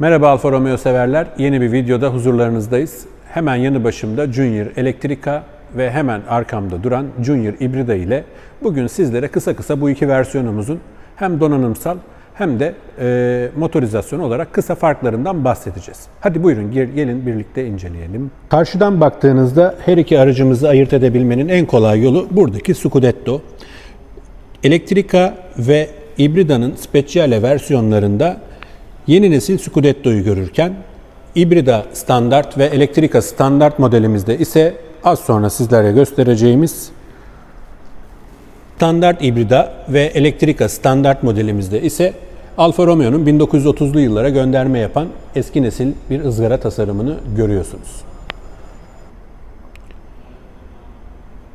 Merhaba Alfa Romeo severler. Yeni bir videoda huzurlarınızdayız. Hemen yanı başımda Junior Electrica ve hemen arkamda duran Junior Ibrida ile bugün sizlere kısa kısa bu iki versiyonumuzun hem donanımsal hem de e, motorizasyon olarak kısa farklarından bahsedeceğiz. Hadi buyurun gel- gelin birlikte inceleyelim. Karşıdan baktığınızda her iki aracımızı ayırt edebilmenin en kolay yolu buradaki Scudetto. Electrica ve Ibrida'nın Speciale versiyonlarında yeni nesil Scudetto'yu görürken Ibrida standart ve Electrica standart modelimizde ise az sonra sizlere göstereceğimiz standart Ibrida ve Electrica standart modelimizde ise Alfa Romeo'nun 1930'lu yıllara gönderme yapan eski nesil bir ızgara tasarımını görüyorsunuz.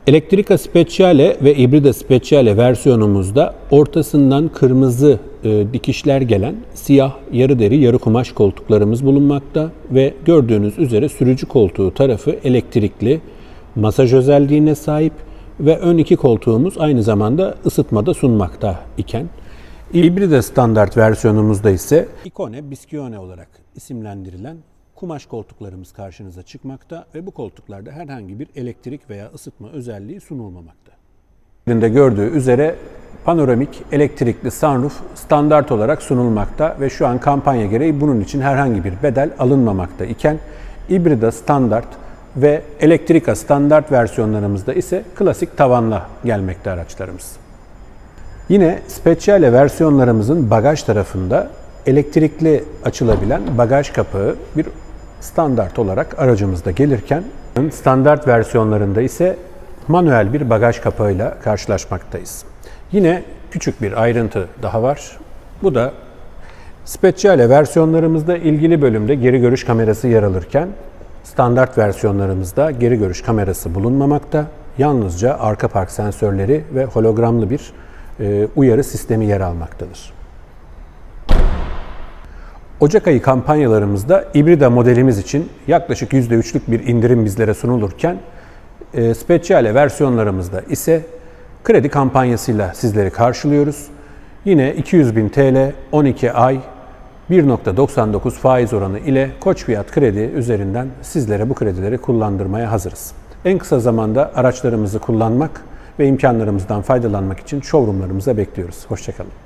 Electrica Speciale ve Ibrida Speciale versiyonumuzda ortasından kırmızı e, dikişler gelen siyah yarı deri yarı kumaş koltuklarımız bulunmakta ve gördüğünüz üzere sürücü koltuğu tarafı elektrikli, masaj özelliğine sahip ve ön iki koltuğumuz aynı zamanda ısıtmada sunmakta iken. Ibrida standart versiyonumuzda ise Icone Biscione olarak isimlendirilen kumaş koltuklarımız karşınıza çıkmakta ve bu koltuklarda herhangi bir elektrik veya ısıtma özelliği sunulmamakta. Elinde gördüğü üzere panoramik elektrikli sunroof standart olarak sunulmakta ve şu an kampanya gereği bunun için herhangi bir bedel alınmamakta iken Ibrida standart ve Electrica standart versiyonlarımızda ise klasik tavanla gelmekte araçlarımız. Yine Speciale versiyonlarımızın bagaj tarafında elektrikli açılabilen bagaj kapağı bir standart olarak aracımızda gelirken standart versiyonlarında ise manuel bir bagaj kapağıyla karşılaşmaktayız. Yine küçük bir ayrıntı daha var. Bu da Speciale versiyonlarımızda ilgili bölümde geri görüş kamerası yer alırken standart versiyonlarımızda geri görüş kamerası bulunmamakta. Yalnızca arka park sensörleri ve hologramlı bir e, uyarı sistemi yer almaktadır. Ocak ayı kampanyalarımızda Ibrida modelimiz için yaklaşık %3'lük bir indirim bizlere sunulurken e, Speciale versiyonlarımızda ise kredi kampanyasıyla sizleri karşılıyoruz. Yine 200 bin TL 12 ay 1.99 faiz oranı ile Koç Fiyat Kredi üzerinden sizlere bu kredileri kullandırmaya hazırız. En kısa zamanda araçlarımızı kullanmak ve imkanlarımızdan faydalanmak için showroomlarımıza bekliyoruz. Hoşçakalın.